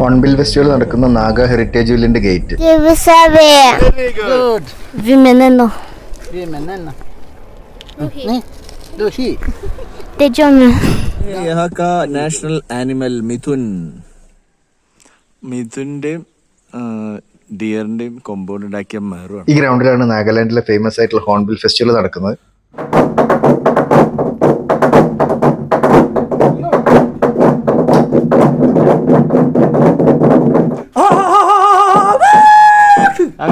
Hornbill festival നടക്കുന്ന Naga heritage വില്ലിന്റെ gate. National animal mithun. മിഥുന്റെയും ഡിയറിന്റെയും കോമ്പൗണ്ട് ഉണ്ടാക്കിയ ഈ ഗ്രൗണ്ടിലാണ് നാഗാലാൻഡിലെ ഫേമസ് ആയിട്ടുള്ള ഹോൺബിൽ ഫെസ്റ്റിവൽ നടക്കുന്നത്.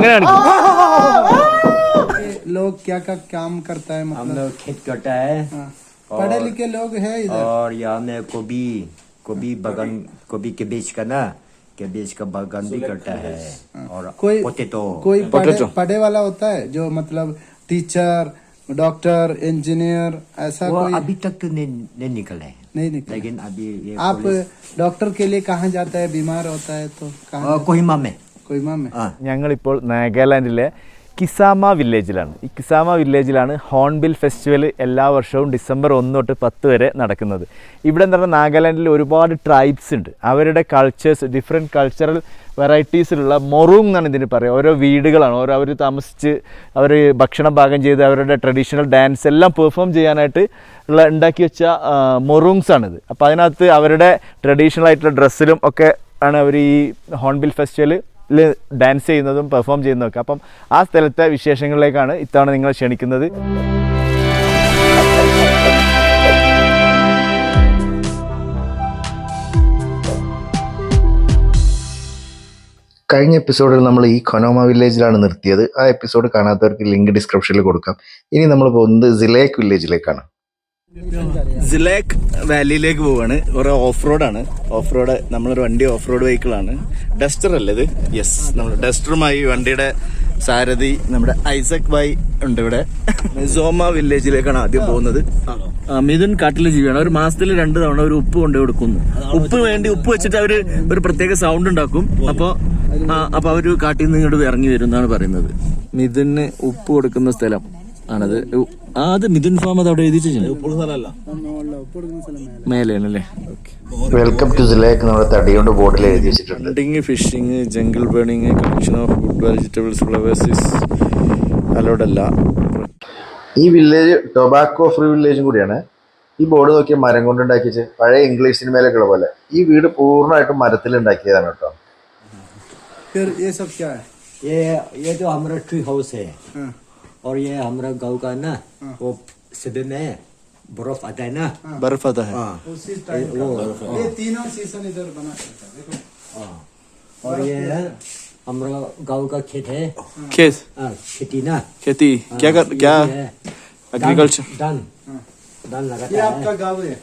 है oh. लोग क्या क्या काम करता है मतलब? हम लोग खेत करता है। हाँ। पढ़े लिखे लोग है इधर? और यहाँ में कोबी कोबी बगन कोबी के बीच का ना के बीच का बगन भी करता है। हाँ। और कोई पोटेटो। कोई पढ़े, वाला होता है जो मतलब टीचर डॉक्टर इंजीनियर ऐसा कोई अभी तक तो नहीं निकले नहीं निकले। लेकिन अभी आप डॉक्टर के लिए कहाँ जाता है बीमार होता है तो कहाँ कोहिमा में। ഞങ്ങളിപ്പോൾ നാഗാലാൻഡിലെ കിസാമ വില്ലേജിലാണ്. ഈ കിസാമ വില്ലേജിലാണ് ഹോൺബിൽ ഫെസ്റ്റിവൽ എല്ലാ വർഷവും ഡിസംബർ ഒന്ന് തൊട്ട് പത്ത് വരെ നടക്കുന്നത്. ഇവിടെ എന്ന് പറഞ്ഞാൽ നാഗാലാൻഡിൽ ഒരുപാട് ട്രൈബ്സ് ഉണ്ട്. അവരുടെ കൾച്ചേഴ്സ് ഡിഫറെന്റ് കൾച്ചറൽ വെറൈറ്റീസിലുള്ള മൊറൂങ് എന്നാണ് ഇതിന് പറയുക. ഓരോ വീടുകളാണ്. ഓരോ അവർ താമസിച്ച് അവർ ഭക്ഷണം പാകം ചെയ്ത് അവരുടെ ട്രഡീഷണൽ ഡാൻസ് എല്ലാം പെർഫോം ചെയ്യാനായിട്ട് ഉള്ള ഉണ്ടാക്കി വെച്ച മൊറൂങ്സ് ആണിത്. അപ്പോൾ അതിനകത്ത് അവരുടെ ട്രഡീഷണൽ ആയിട്ടുള്ള ഡ്രസ്സിലും ഒക്കെ ആണ് അവർ ഈ ഹോൺബിൽ ഫെസ്റ്റിവൽ ഡാൻസ് ചെയ്യുന്നതും പെർഫോം ചെയ്യുന്നതൊക്കെ. അപ്പം ആ സ്ഥലത്തെ വിശേഷങ്ങളിലേക്കാണ് ഇത്തവണ നിങ്ങൾ ക്ഷണിക്കുന്നത്. കഴിഞ്ഞ എപ്പിസോഡിൽ നമ്മൾ ഈ കൊനോമ വില്ലേജിലാണ് നിർത്തിയത്. ആ എപ്പിസോഡ് കാണാത്തവർക്ക് ലിങ്ക് ഡിസ്ക്രിപ്ഷനിൽ കൊടുക്കാം. ഇനി നമ്മൾ പോകുന്നത് സിലേക്ക് വില്ലേജിലേക്കാണ് സിലേക്ക് വാലിയിലേക്ക് പോവാണ്. കുറെ ഓഫ് റോഡാണ് ഓഫ് റോഡ് നമ്മളൊരു വണ്ടി ഓഫ് റോഡ് വെഹിക്കിളാണ് ഡസ്റ്റർ അല്ലേ ഇത്? യെസ് നമ്മൾ ഡസ്റ്ററുമായി വണ്ടിയുടെ സാരഥി നമ്മുടെ ഐസക് ബായ് ഉണ്ട് ഇവിടെ. സോമ വില്ലേജിലേക്കാണ് ആദ്യം പോകുന്നത്. മിഥുൻ കാട്ടിലെ ജീവിയാണ്. ഒരു മാസത്തിൽ രണ്ട് തവണ ഒരു ഉപ്പ് കൊണ്ടു കൊടുക്കുന്നു. ഉപ്പ് വേണ്ടി ഉപ്പ് വെച്ചിട്ട് അവർ ഒരു പ്രത്യേക സൗണ്ട് ഉണ്ടാക്കും. അപ്പൊ അപ്പൊ അവർ കാട്ടിൽ നിന്ന് ഇങ്ങോട്ട് ഇറങ്ങി വരും എന്നാണ് പറയുന്നത്. മിഥുന് ഉപ്പ് കൊടുക്കുന്ന സ്ഥലം. ആണത് ഉ- ആ അത് മിഥുൻ ഫാം അത് അവിടെ എഴുതി മേലെയാണല്ലേ ഓക്കെ വെൽക്കം ടു സിലേക്ക് നമ്മുടെ തടികൊണ്ട് ബോർഡിൽ എഴുതി വെച്ചിട്ടുണ്ട് hunting fishing jungle burning collection of food vegetables flowers is allowed അല്ല ഈ വില്ലേജ് ടൊബാക്കോ ഫ്രീ വില്ലേജും കൂടിയാണ് ഈ ബോർഡ് നോക്കിയ മരം കൊണ്ടുണ്ടാക്കി വെച്ച് പഴയ ഇംഗ്ലീഷ് സിനിമയിലൊക്കെ ഉള്ള പോലെ ഈ വീട് പൂർണ്ണമായിട്ടും മരത്തിൽ ഉണ്ടാക്കിയതാണ് കേട്ടോ फिर ये सब क्या है ये ये तो हमारा ट्री हाउस है हाँ। और ये हमारा गाँव का ना हाँ। वो सुबह में बर्फ़ आता है ना। हाँ। बर्फ़ आता है। हाँ। वो ये तीनों सीज़न इधर बना और ये हमारा गाँव का खेत है। खेत? खेती ना। खेती। क्या कर क्या एग्रीकल्चर डन धान लगा ये आपका गाँव है?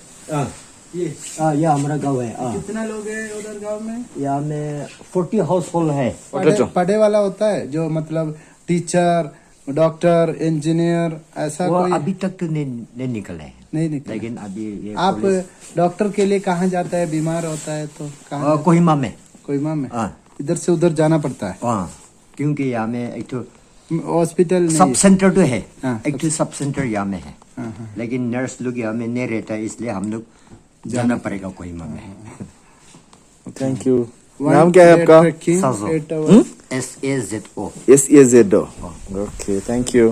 ये? हमारा गाँव है कितना लोग हैं उधर गाँव में? यहाँ में फोर्टी हाउस होल्ड है पढ़े अच्छा। वाला होता है जो मतलब टीचर डॉक्टर इंजीनियर ऐसा वो कोई अभी तक तो नहीं नहीं निकले नहीं निकला। लेकिन अभी ये आप डॉक्टर के लिए कहाँ जाता है? बीमार होता है तो कहाँ कोहिमा में। कोई माँ? में हाँ। इधर से उधर जाना पड़ता है? हाँ क्योंकि यहाँ में एक तो हॉस्पिटल सब सेंटर तो है। हाँ, एक तो सब सेंटर यहाँ में है। हाँ, हाँ। लेकिन नर्स लोग यहाँ में नहीं रहता है इसलिए हम लोग जाना पड़ेगा कोहिमा में। थैंक यू नाम क्या है आपका? trekking, साजो। eight hours. S A Z O S A Z okay thank you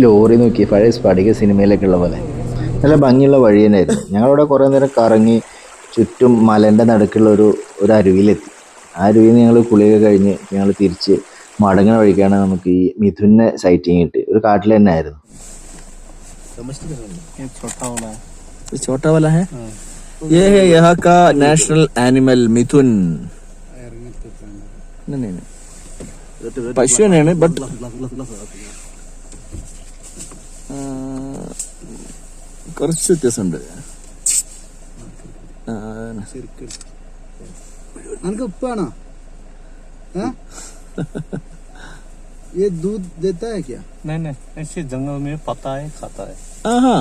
lorry നോക്കി പഴയ സ്പടിക സിനിമയിലൊക്കെ ഉള്ള പോലെ നല്ല ഭംഗിയുള്ള വഴി തന്നെയായിരുന്നു ഞങ്ങളവിടെ കുറേ നേരം കറങ്ങി ചുറ്റും മലൻ്റെ നടുക്കുള്ള ഒരു ഒരു അരുവിയിലെത്തി ആ അരുവിയിൽ നിന്ന് ഞങ്ങൾ കുളിയൊക്കെ കഴിഞ്ഞ് ഞങ്ങൾ തിരിച്ച് മടങ്ങുന്ന വഴിക്കാണ് നമുക്ക് ഈ മിഥുനെ സൈറ്റിങ് കിട്ടി ഒരു കാട്ടിൽ തന്നെ ആയിരുന്നു छोटा वाला है ये है यहाँ का नेशनल एनिमल मिथुन नहीं नहीं नहीं പശു തന്നെയാണ് ബട്ട് കുറച്ച് വ്യത്യാസമുണ്ട് ആ, अनका उप्पाना हाँ? ये दूध देता है क्या नहीं नहीं ऐसे जंगल में पता है खाता है ആഹാ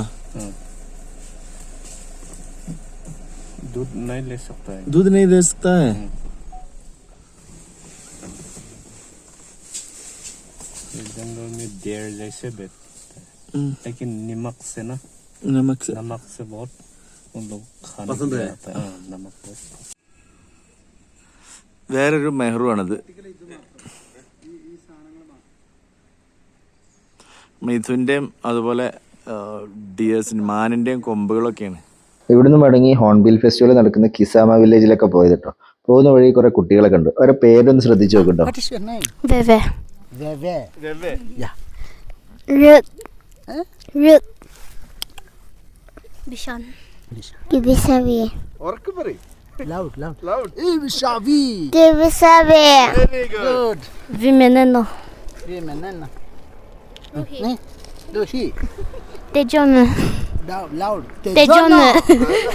दूध नहीं ले सकता है दूध नहीं दे सकता है Gördüğünüz gibi değerleşe bet. Mm. Lakin nimak sena. Namak se. Namak se bot. Onu khane. Pasand hai. Ah, namak se. വേറൊരു മെഹറുവാണത് മിഥുന്റെയും അതുപോലെ ഡിയേഴ്സിന്റെ മാനിന്റെയും കൊമ്പുകളൊക്കെയാണ് ഇവിടുന്ന് മടങ്ങി ഹോൺബിൽ ഫെസ്റ്റിവൽ നടക്കുന്ന കിസാമ വില്ലേജിലൊക്കെ പോയത് കേട്ടോ പോകുന്ന വഴി കുറെ കുട്ടികളെ കണ്ടു അവരുടെ പേരൊന്ന് ശ്രദ്ധിച്ചു നോക്കണ്ടോ Veve. Veve. Yeah. Rut. Huh? Rut. Bishan. Ibisavi. ഉറക്കെ പറയും Loud, loud. Loud. Ibishavi. Ibisavi. Very good. Good. Vimeneno. Vimeneno. Ne? Doshi. Tejon. Loud, loud. Tejon.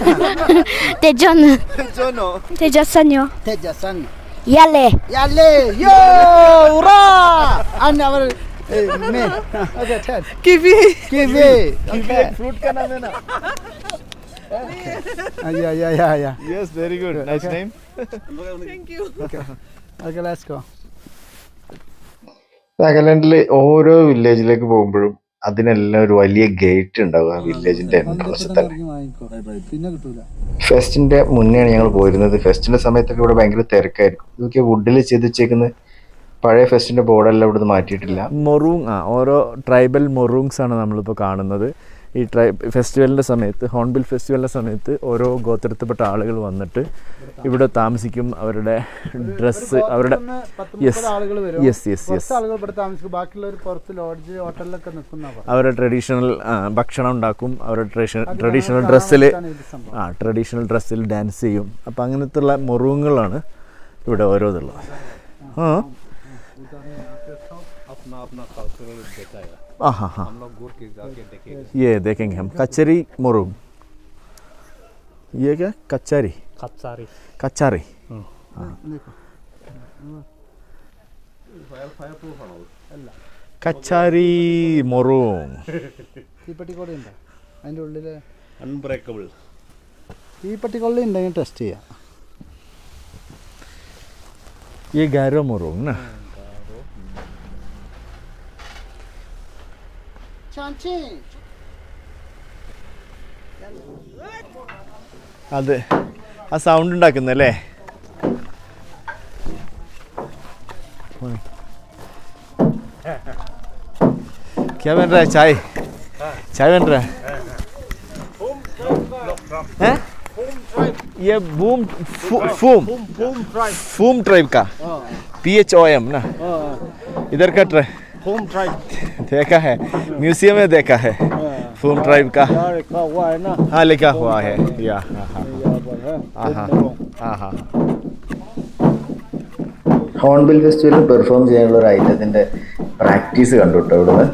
Tejon. Tejono. Tejasanyo. Tejasanyo. Yale. Yalle. Yo! Hurra! And our uh, me. Okay, Ted. Kiwi. Kiwi. Okay. Fruit का नाम है ना Uh, yeah, yeah, yeah, yeah. Yes very good nice name Okay, let's go. നാഗാലാൻഡിൽ ഓരോ വില്ലേജിലേക്ക് പോകുമ്പോഴും അതിനെല്ലാം ഒരു വലിയ gate ഉണ്ടാവുക വില്ലേജിന്റെ എൻട്രൻസ് തന്നെ. ഫെസ്റ്റിന്റെ മുന്നെയാണ് ഞങ്ങൾ പോയിരുന്നത്. ഫെസ്റ്റിന്റെ സമയത്തൊക്കെ ഇവിടെ ഭയങ്കര തിരക്കായിരിക്കും. ഇതൊക്കെ വുഡിൽ ചെയ്ത് വെച്ചേക്കുന്ന പഴയ ഫെസ്റ്റിന്റെ ബോർഡെല്ലാം ഇവിടുന്ന് മാറ്റിയിട്ടില്ല. മൊറൂങ് ആ ഓരോ ട്രൈബൽ മൊറൂങ്സ് ആണ് നമ്മളിപ്പോൾ കാണുന്നത്. ഈ ട്രൈ ഫെസ്റ്റിവലിന്റെ സമയത്ത് ഹോൺബിൽ ഫെസ്റ്റിവലിന്റെ സമയത്ത് ഓരോ ഗോത്രത്തിൽപ്പെട്ട ആളുകൾ വന്നിട്ട് ഇവിടെ താമസിക്കും അവരുടെ ഡ്രസ്സ് അവരുടെ യെസ് യെസ് യെസ് യെസ് അവരുടെ ട്രഡീഷണൽ ഭക്ഷണം ഉണ്ടാക്കും. അവരുടെ ട്രഡീഷണൽ ഡ്രസ്സിൽ ആ ട്രഡീഷണൽ ഡ്രസ്സിൽ ഡാൻസ് ചെയ്യും. അപ്പം അങ്ങനത്തെ ഉള്ള മുറിവുകളാണ് ഇവിടെ ഓരോന്നുള്ളത് ആ. हाँ हाँ हाँ ये देखेंगे हम कचरी मुरुग ये क्या कचरी Katsari. कचारी കച്ചാരി മൊറൂം തീപ്പെട്ടിക്കൊള്ളി ഉണ്ടോ അതിൻ്റെ ഉള്ളിൽ Unbreakable. തീപ്പെട്ടിക്കൊള്ളി ഉണ്ടെങ്കിൽ ടെസ്റ്റ് ചെയ്യാം ये गारो मरूंग ना അത് ആ സൗണ്ട് ഉണ്ടാക്കുന്നല്ലേ क्या बन रहा है चाय चाय बन रहा है हैं? ये बूम फू- फूम फूम ट्राइब का पी एच ओ एम ना इधर का ट्राइब Home try. देखा है म्यूजियम में देखा है फूम ट्राइब का हाँ लिखा हुआ है या हाँ हाँ हाँ हाँ हाँ ഹോൺബിൽ ഫെസ്റ്റിവലിൽ പെർഫോം ചെയ്യാനുള്ള ഒരു ഐറ്റത്തിന്റെ പ്രാക്ടീസ് കണ്ടു കേട്ടോ ഇവിടുന്ന്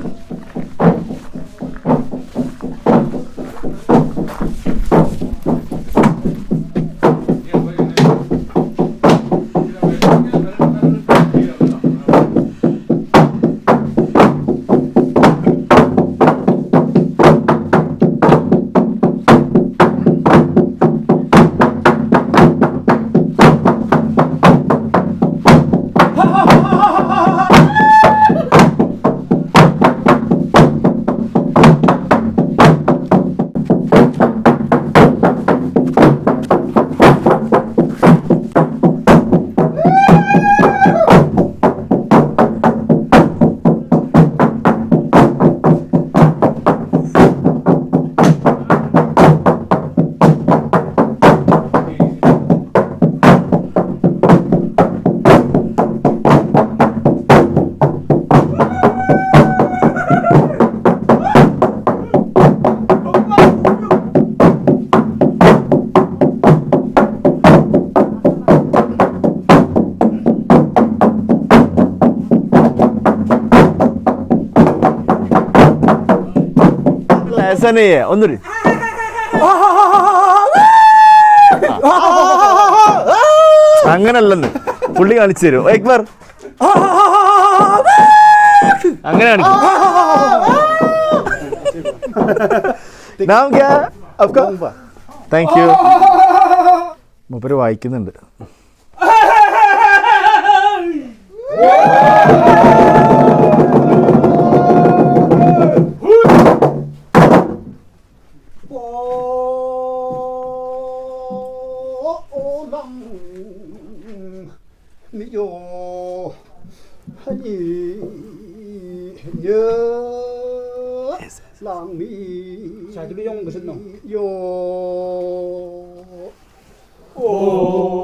സനയെ ഒന്നൊരു അങ്ങനല്ലെന്ന്. പുള്ളി കാണിച്ചു തരും. എക്ബർ അങ്ങനെ താങ്ക് യു മൂപ്പര് വായിക്കുന്നുണ്ട്. 미요. 하니 여 랑미. 자기도 용 무슨 놈요. 오.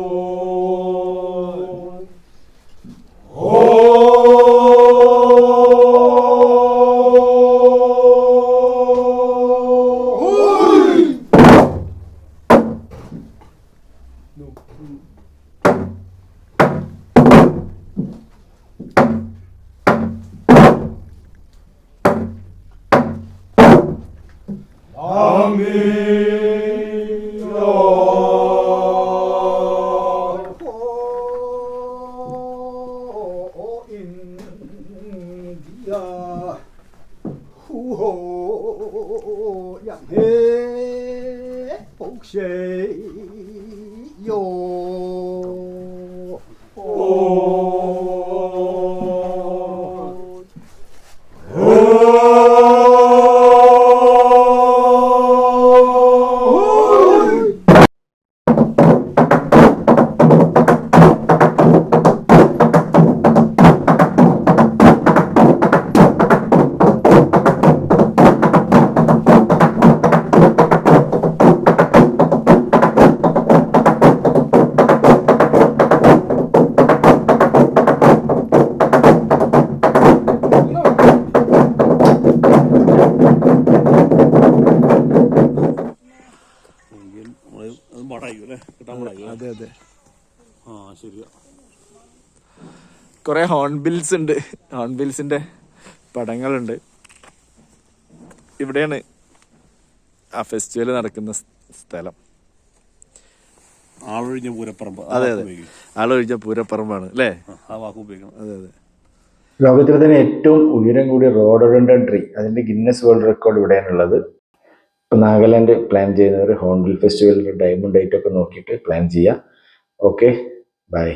കുറെ ഹോൺബിൽസ് ഉണ്ട്. ഹോൺബിൽസിന്റെ പടങ്ങളുണ്ട്. ഇവിടെയാണ് ആ ഫെസ്റ്റിവൽ നടക്കുന്ന സ്ഥലം. ആളൊഴിഞ്ഞ പൂരപ്പറമ്പ്. അതെ അതെ. ആളൊഴിഞ്ഞ പൂരപ്പറമ്പാണ് അല്ലേ? ആ, ആ വാക്ക് ഉപയോഗിക്കണം. അതെ അതെ. ലോകത്തിലെ തന്നെ ഏറ്റവും ഉയരം കൂടിയ റോഡോഡൻഡൻ ട്രീ അതിന്റെ ഗിന്നസ് വേൾഡ് റെക്കോർഡ് ഇവിടെയാണുള്ളത്. ഇപ്പൊ നാഗാലാൻഡ് പ്ലാൻ ചെയ്യുന്നവർ ഹോൺബിൽ ഫെസ്റ്റിവലിന്റെ ഡയമണ്ട് ഡേറ്റ് ഒക്കെ നോക്കിയിട്ട് പ്ലാൻ ചെയ്യാം. Okay bye